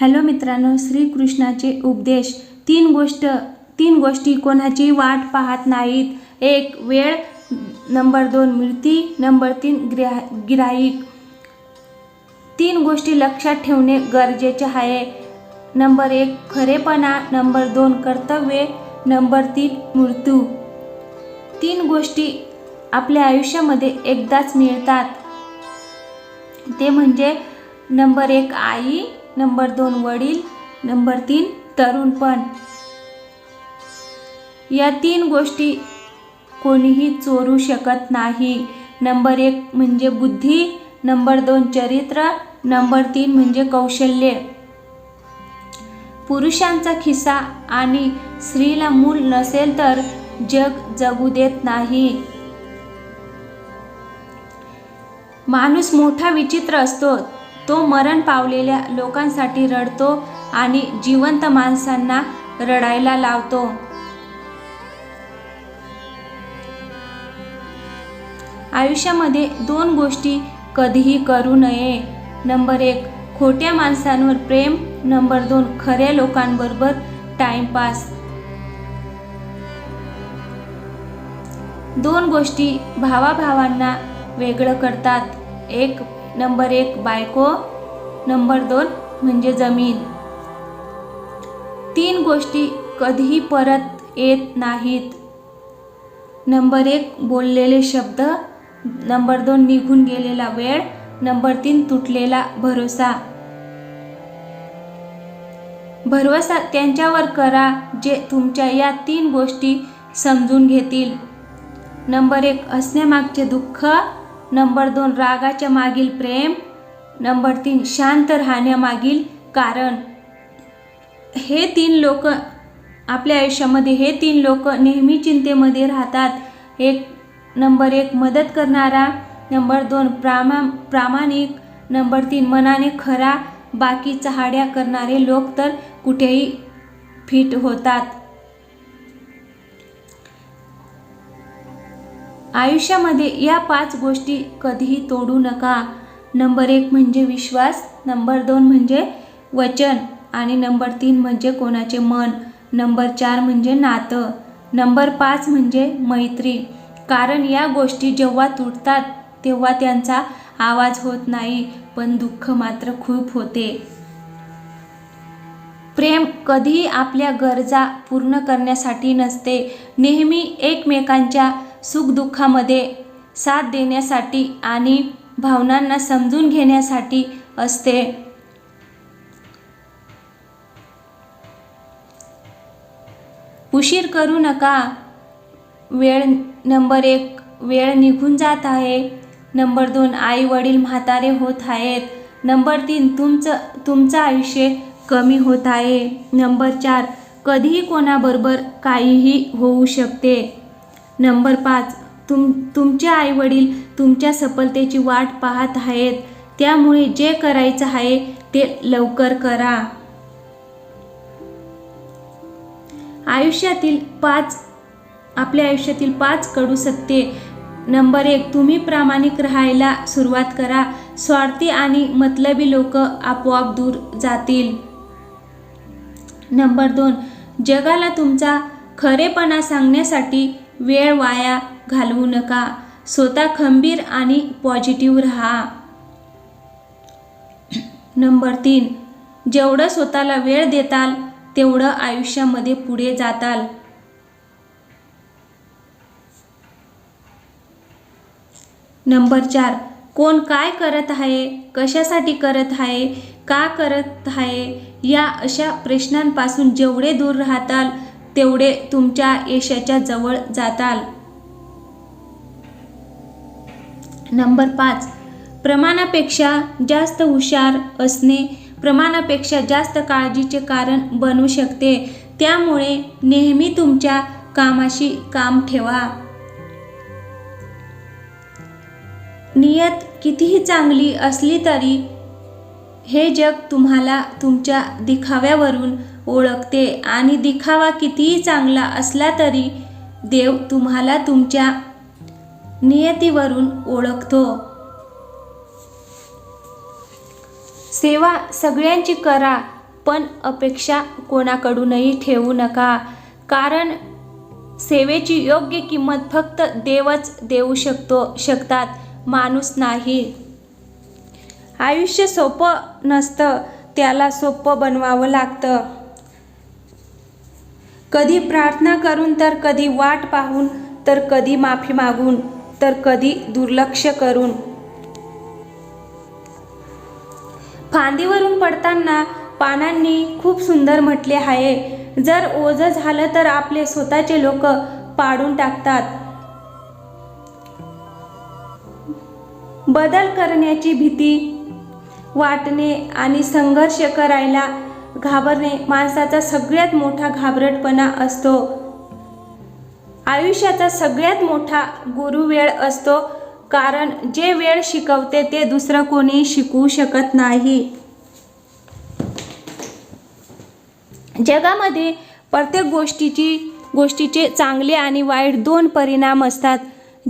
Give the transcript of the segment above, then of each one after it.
Hello मित्रांनो श्रीकृष्णाचे उपदेश. तीन गोष्ट तीन गोष्टी कोणाची वाट पाहत नाहीत. एक वेळ. नंबर दोन मिळती नंबर तीन ग्रा गिराईक. तीन गोष्टी लक्षात ठेवणे गरजेचे आहे. नंबर एक खरेपणा. नंबर दोन कर्तव्ये. नंबर तीन मृत्यू. तीन गोष्टी आपल्या आयुष्यामध्ये एकदाच मिळतात. ते म्हणजे नंबर एक आई. नंबर दोन वडील नंबर तीन तरुणपण या तीन गोष्टी कोणीही चोरू शकत नाही. नंबर एक म्हणजे बुद्धी नंबर दोन चरित्र नंबर तीन म्हणजे कौशल्य. पुरुषांचा खिसा आणि स्त्रीला मूल नसेल तर जग जगू देत नाही. माणूस मोठा विचित्र असतो. तो मरण पावलेल्या लोकांसाठी रडतो आणि जिवंत माणसांना रडायला लावतो. आयुष्यामध्ये दोन गोष्टी कधीही करू नये. नंबर एक खोट्या माणसांवर प्रेम. नंबर दोन खऱ्या लोकांबरोबर टाइमपास दोन गोष्टी भावाभावांना वेगळं करतात. एक नंबर एक बायको नंबर दोन म्हणजे जमीन. तीन गोष्टी कधीही परत येत नाहीत. नंबर एक बोललेले शब्द. नंबर दोन निघून गेलेला वेळ. नंबर तीन तुटलेला भरोसा. भरवसा त्यांच्यावर करा जे तुमच्या या तीन गोष्टी समजून घेतील. नंबर एक असण्यामागचे दुःख. नंबर दोन रागाच्या मागील प्रेम. नंबर तीन शांत राहण्यामागील कारण. हे तीन लोक आपल्या आयुष्यामध्ये हे तीन लोक नेहमी चिंतेमध्ये राहतात. एक नंबर एक मदत करणारा. नंबर दोन प्रामा प्रामाणिक. नंबर तीन मनाने खरा बाकी चहाड्या करणारे लोक तर कुठेही फिट होतात. आयुष्यामध्ये या पाच गोष्टी कधीही तोडू नका. नंबर एक म्हणजे विश्वास नंबर दोन म्हणजे वचन आणि नंबर तीन म्हणजे कोणाचे मन. नंबर चार म्हणजे नातं. नंबर पाच म्हणजे मैत्री. कारण या गोष्टी जेव्हा तुटतात तेव्हा त्यांचा आवाज होत नाही पण दुःख मात्र खूप होते. प्रेम कधीही आपल्या गरजा पूर्ण करण्यासाठी नसते. नेहमी एकमेकांच्या सुखदुःखामध्ये साथ देण्यासाठी आणि भावनांना समजून घेण्यासाठी असते. उशीर करू नका. वेळ नंबर एक वेळ निघून जात आहे. नंबर दोन आई वडील म्हातारे होत आहेत. नंबर तीन तुमचं तुमचं आयुष्य कमी होत आहे. नंबर चार कधीही कोणाबरोबर काहीही होऊ शकते. नंबर पाच तुम तुमचे आईवडील तुमच्या सफलतेची वाट पाहत आहेत. त्यामुळे जे करायचं आहे ते लवकर करा. आयुष्यातील पाच आपल्या आयुष्यातील पाच कडू सत्ये नंबर एक तुम्ही प्रामाणिक राहायला सुरुवात करा. स्वार्थी आणि मतलबी लोक आपोआप दूर जातील. नंबर दोन जगाला तुमचा खरेपणा सांगण्यासाठी वेळ वाया घालवू नका. स्वतः खंबीर आणि पॉझिटिव्ह राहा. नंबर तीन. जेवढं स्वतःला वेळ देताल तेवढं आयुष्यामध्ये पुढे जाताल. नंबर चार. कोण काय करत आहे कशासाठी करत आहे का करत आहे या अशा प्रश्नांपासून जेवढे दूर राहताल तेवढे तुमच्या यशाच्या जवळ जाताल. नंबर पाच. प्रमाणापेक्षा जास्त हुशार असणे प्रमाणापेक्षा जास्त काळजीचे कारण बनू शकते. त्यामुळे नेहमी तुमच्या कामाशी काम ठेवा. नियत कितीही चांगली असली तरी हे जग तुम्हाला तुमच्या दिखाव्यावरून ओळखते आणि दिखावा कितीही चांगला असला तरी देव तुम्हाला तुमच्या नियतीवरून ओळखतो. सेवा सगळ्यांची करा पण अपेक्षा कोणाकडूनही ठेवू नका. कारण सेवेची योग्य किंमत फक्त देवच देऊ शकतो शकतात. माणूस नाही. आयुष्य सोपं नसतं त्याला सोपं बनवावं लागतं. कधी प्रार्थना करून तर कधी वाट पाहून तर कधी माफी मागून तर कधी दुर्लक्ष करून. फांदीवरून पडताना पानांनी खूप सुंदर म्हटले आहे. जर ओझं झालं तर आपले स्वतःचे लोक पाडून टाकतात. बदल करण्याची भीती वाटणे आणि संघर्ष करायला घाबरणे माणसाचा सगळ्यात मोठा घाबरटपणा असतो. आयुष्याचा सगळ्यात मोठा गुरु वेळ असतो कारण जे वेळ शिकवते ते दुसरं कोणी शिकवू शकत नाही. जगामध्ये प्रत्येक गोष्टीची गोष्टीचे चांगले आणि वाईट दोन परिणाम असतात.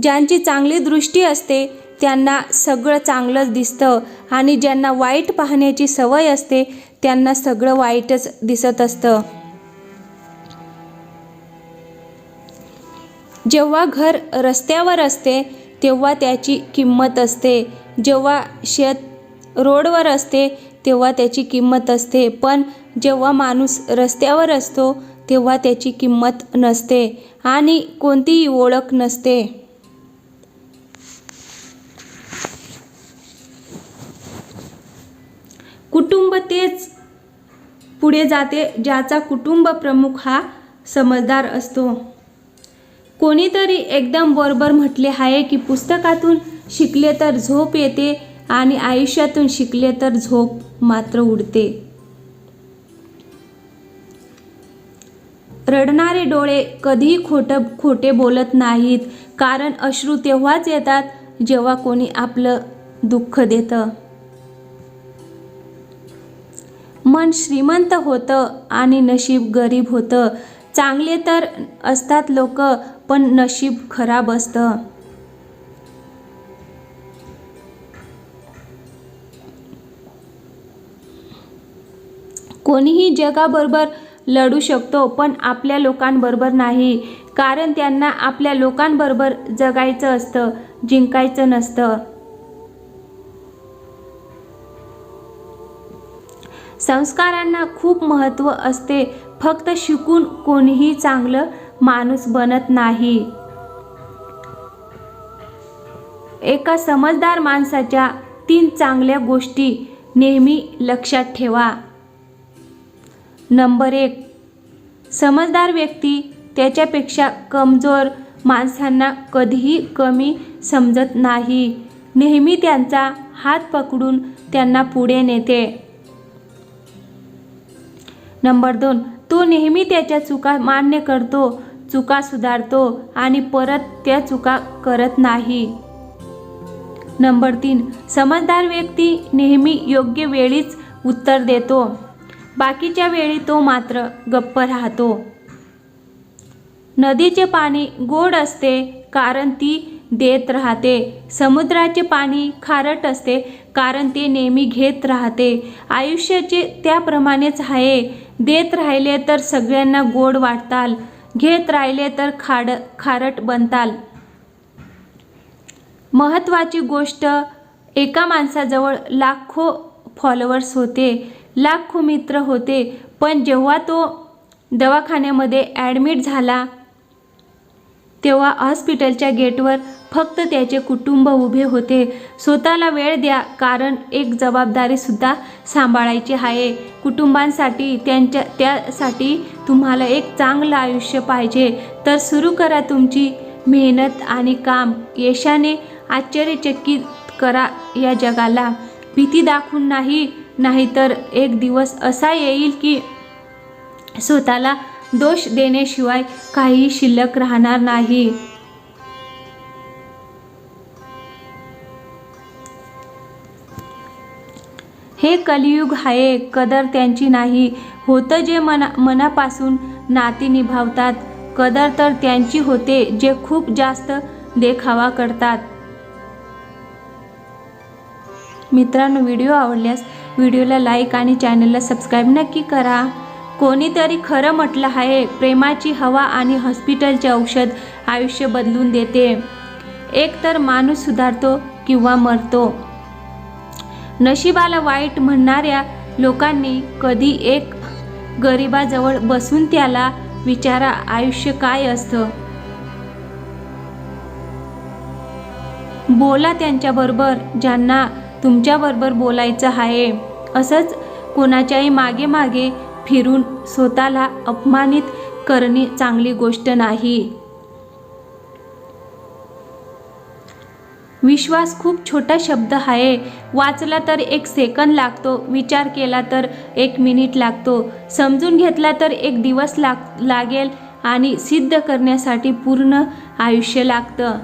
ज्यांची चांगली दृष्टी असते त्यांना सगळं चांगलंच दिसतं आणि ज्यांना वाईट पाहण्याची सवय असते त्यांना सगळं वाईटच दिसत असतं. जेव्हा घर रस्त्यावर असते तेव्हा त्याची किंमत असते. जेव्हा शेत रोडवर असते तेव्हा त्याची किंमत असते. पण जेव्हा माणूस रस्त्यावर असतो तेव्हा त्याची किंमत नसते आणि कोणतीही ओळख नसते. कुटुंब तेच पुढे जाते ज्याचा कुटुंब प्रमुख हा समजदार असतो. कोणीतरी एकदम बरोबर म्हटले आहे की पुस्तकातून शिकले तर झोप येते आणि आयुष्यातून शिकले तर झोप मात्र उडते. रडणारे डोळे कधीही खोट खोटे बोलत नाहीत कारण अश्रू तेव्हाच येतात जेव्हा कोणी आपलं दुःख देतं. मन श्रीमंत होतं आणि नशीब गरीब होतं. चांगले तर असतात लोक पण नशीब खराब असतं. कोणीही जगाबरोबर लढू शकतो पण आपल्या लोकांबरोबर नाही. कारण त्यांना आपल्या लोकांबरोबर जगायचं असतं जिंकायचं नसतं. संस्कारांना खूप महत्त्व असते. फक्त शिकून कोणीही चांगलं माणूस बनत नाही. एका समजदार माणसाच्या तीन चांगल्या गोष्टी नेहमी लक्षात ठेवा. नंबर एक समजदार व्यक्ती त्याच्यापेक्षा कमजोर माणसांना कधीही कमी समजत नाही. नेहमी त्यांचा हात पकडून त्यांना पुढे नेते. नंबर दोन तो नेहमी त्याच्या चुका मान्य करतो चुका सुधारतो आणि परत त्या चुका करत नाही. नंबर तीन समजदार व्यक्ती नेहमी योग्य वेळीच उत्तर देतो. बाकीच्या वेळी तो मात्र गप्प राहतो. नदीचे पाणी गोड असते कारण ती देत राहते. समुद्राचे पाणी खारट असते कारण ते नेहमी घेत राहते. आयुष्याचे त्याप्रमाणेच आहे. देत राहिले तर सगळ्यांना गोड वाटताल. घेत राहिले तर खाड खारट बनताल. महत्त्वाची गोष्ट एका माणसाजवळ लाखो फॉलोअर्स होते. लाखो मित्र होते. पण जेव्हा तो दवाखान्यामध्ये ॲडमिट झाला तेव्हा हॉस्पिटलच्या गेटवर फक्त त्याचे कुटुंब उभे होते. स्वतःला वेळ द्या कारण एक जबाबदारीसुद्धा सांभाळायची आहे. कुटुंबांसाठी त्यांच्या त्यासाठी तुम्हाला एक चांगलं आयुष्य पाहिजे. तर सुरू करा तुमची मेहनत आणि काम. यशाने आश्चर्यचकित करा या जगाला. भीती दाखवून नाही नाहीतर एक दिवस असा येईल की स्वतःला दोष देण्याशिवाय काहीही शिल्लक राहणार नाही. हे कलियुग आहे कदर त्यांची नाही. होतं जे मना मनापासून नाती निभावतात कदर तर त्यांची होते जे खूप जास्त देखावा करतात. मित्रांनो व्हिडिओ आवडल्यास व्हिडिओला लाईक आणि चॅनलला सबस्क्राईब नक्की करा. कोणीतरी खरं म्हटलं आहे प्रेमाची हवा आणि हॉस्पिटलचे औषध आयुष्य बदलून देते. एक तर माणूस सुधारतो किंवा मरतो. नशिबाला वाईट म्हणणाऱ्या लोकांनी कधी एक गरिबाजवळ बसून त्याला विचारा आयुष्य काय असतं? बोला त्यांच्याबरोबर ज्यांना तुमच्याबरोबर बोलायचं आहे. असंच कोणाच्याही मागे मागे फिरून स्वतःला अपमानित करणे चांगली गोष्ट नाही. विश्वास खूप छोटा शब्द आहे. वाचला तर एक सेकंद लागतो विचार केला तर एक मिनिट लागतो समजून घेतला तर एक दिवस लाग लागेल आणि सिद्ध करण्यासाठी पूर्ण आयुष्य लागतं.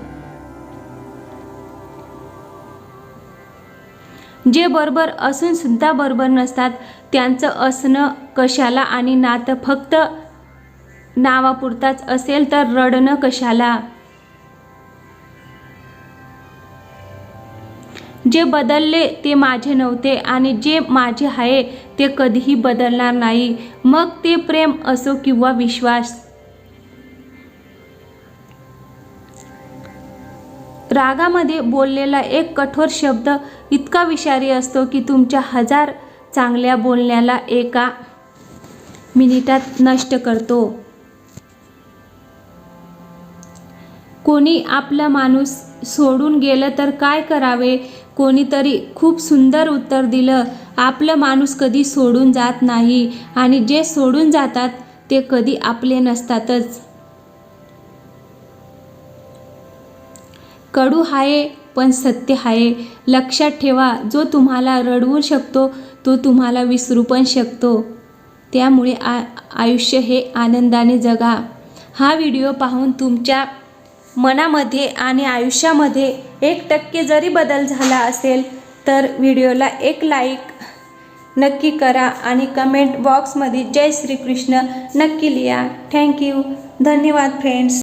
जे बरोबर असून सुद्धा बरोबर नसतात त्यांचं असणं कशाला आणि नातं फक्त नावापुरताच असेल तर रडणं कशाला? जे बदलले ते माझे नव्हते आणि जे माझे आहे ते कधीही बदलणार नाही. मग ते प्रेम असो किंवा विश्वास. रागामध्ये बोललेला एक कठोर शब्द इतका विषारी असतो की तुमच्या हजार चांगल्या बोलण्याला एका मिनिटात नष्ट करतो. कोणी आपला माणूस सोडून गेलं तर काय करावे? कोणीतरी खूप सुंदर उत्तर दिलं. आपलं माणूस कधी सोडून जात नाही आणि जे सोडून जातात ते कधी आपले नसतातच. कडू आहे पण सत्य आहे लक्षात ठेवा जो तुम्हाला रडवू शकतो तो तुम्हाला विसरू पण शकतो. त्यामुळे आ आयुष्य हे आनंदाने जगा. हा व्हिडिओ पाहून तुमच्या मनामध्ये आणि आयुष्यामध्ये एक टक्के जरी बदल झाला असेल तर व्हिडिओला एक लाईक नक्की करा आणि कमेंट बॉक्समध्ये जय श्रीकृष्ण नक्की लिहा. थँक्यू धन्यवाद फ्रेंड्स